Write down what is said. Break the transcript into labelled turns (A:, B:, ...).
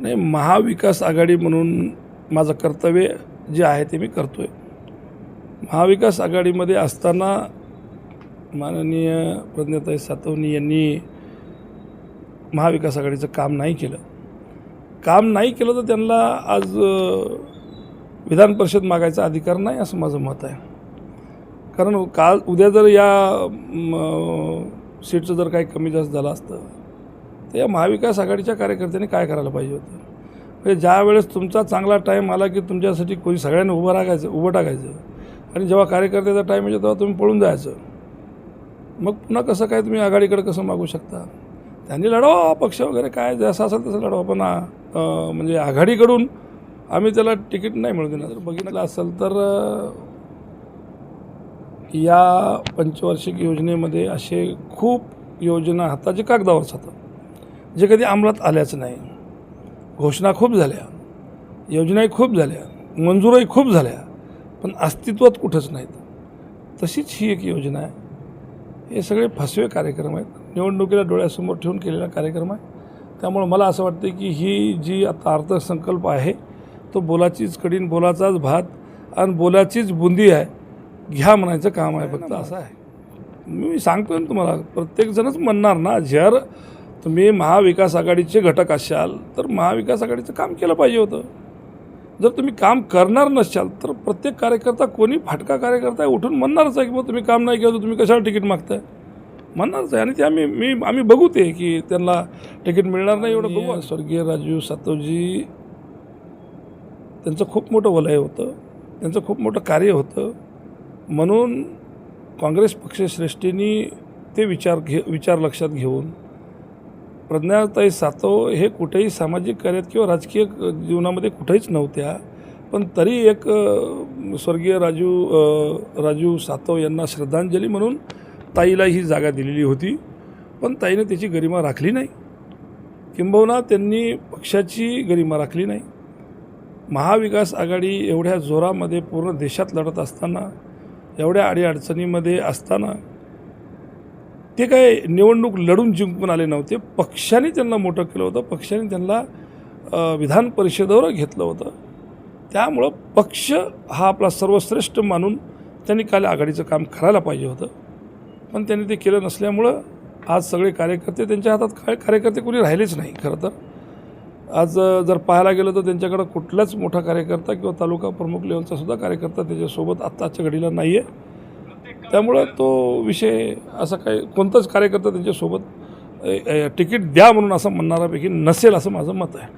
A: नाही महाविकास आघाडी म्हणून माझं कर्तव्य जे आहे ते मी करतो आहे महाविकास आघाडीमध्ये असताना माननीय प्रज्ञाताई सातवणी यांनी महाविकास आघाडीचं काम नाही केलं. काम नाही केलं तर त्यांना आज विधान परिषद मागायचा अधिकार नाही असं माझं मत आहे. कारण काल उद्या जर या सीटचं जर काही कमी जास्त झालं असतं तर या महाविकास आघाडीच्या कार्यकर्त्यांनी काय करायला पाहिजे होतं? म्हणजे ज्या वेळेस तुमचा चांगला टाईम आला की तुमच्यासाठी कोणी सगळ्यांनी उभं राखायचं उभं टाकायचं. आणि जेव्हा कार्यकर्त्याचा टाईम येतो तेव्हा तुम्ही पळून जायचं. मग पुन्हा कसं काय तुम्ही आघाडीकडे कसं मागू शकता? त्यांनी लढवा पक्ष वगैरे काय जसं असेल तसं लढवा. पण म्हणजे आघाडीकडून आम्ही त्याला तिकीट नाही मिळू देणार. जर बघितलं असेल तर या पंचवार्षिक योजनेमध्ये असे खूप योजना हाताचे कागदावर जातात जे कधी अंमलात आल्याच नाही. घोषणा खूप झाल्या. योजनाही खूप झाल्या. मंजूरही खूप झाल्या. पण अस्तित्वात कुठंच नाहीत. तशीच ही एक योजना आहे. हे सगळे फसवे कार्यक्रम आहेत. निवडणुकीला डोळ्यासमोर ठेवून केलेला कार्यक्रम आहे. त्यामुळं मला असं वाटतं की ही जी आता अर्थसंकल्प आहे तो बोलाचीच कडीन बोलाचाच भात आणि बोलाचीच बुंदी आहे घ्या म्हणायचं काम आहे. फक्त असं आहे. मी सांगतो ना तुम्हाला प्रत्येकजणच म्हणणार ना जर तुम्ही महाविकास आघाडीचे घटक असाल तर महाविकास आघाडीचं काम केलं पाहिजे होतं. जर तुम्ही काम करणार नसाल तर प्रत्येक कार्यकर्ता कोणी फाटका कार्यकर्ता उठून म्हणणारच आहे की बाबा तुम्ही काम नाही केलं तर तुम्ही कशाला तिकीट मागताय? म्हणणारच आहे. आणि ते आम्ही मी आम्ही बघू ते की त्यांना तिकीट मिळणार नाही एवढं बघू. स्वर्गीय राजीव सातवजी त्यांचं खूप मोठं वलय होतं. त्यांचं खूप मोठं कार्य होतं. म्हणून काँग्रेस पक्षश्रेष्ठींनी ते विचार घे विचार लक्षात घेऊन प्रज्ञाताई सातव हे कुठेही सामाजिक कार्यात किंवा राजकीय जीवनामध्ये कुठेच नव्हत्या पण तरी एक स्वर्गीय राजू राजू सातव यांना श्रद्धांजली म्हणून ताईला ही जागा दिलेली होती. पण ताईने त्याची गरिमा राखली नाही. किंबहुना त्यांनी पक्षाची गरिमा राखली नाही. महाविकास आघाडी एवढ्या जोरामध्ये पूर्ण देशात लढत असताना एवढ्या अडीअडचणीमध्ये असताना ते काय निवडणूक लढून जिंकून आले नव्हते. पक्षाने त्यांना मोठं केलं होतं. पक्षाने त्यांना विधान परिषदेवर घेतलं होतं. त्यामुळं पक्ष हा आपला सर्वश्रेष्ठ मानून त्यांनी काल आघाडीचं काम करायला पाहिजे होतं. पण त्यांनी ते केलं नसल्यामुळं आज सगळे कार्यकर्ते त्यांच्या हातात काय कार्यकर्ते कोणी राहिलेच नाही खरं तर. आज जर पाहायला गेलं तर त्यांच्याकडं कुठलाच मोठा कार्यकर्ता किंवा तालुका प्रमुख लेवलचा सुद्धा कार्यकर्ता त्याच्यासोबत आत्ताच्या घडीला नाही आहे त्यामुळं तो विषय असा काही कोणताच कार्यकर्ता त्यांच्यासोबत तिकीट द्या म्हणून असं म्हणणाऱ्यापैकी नसेल असं माझं मत आहे.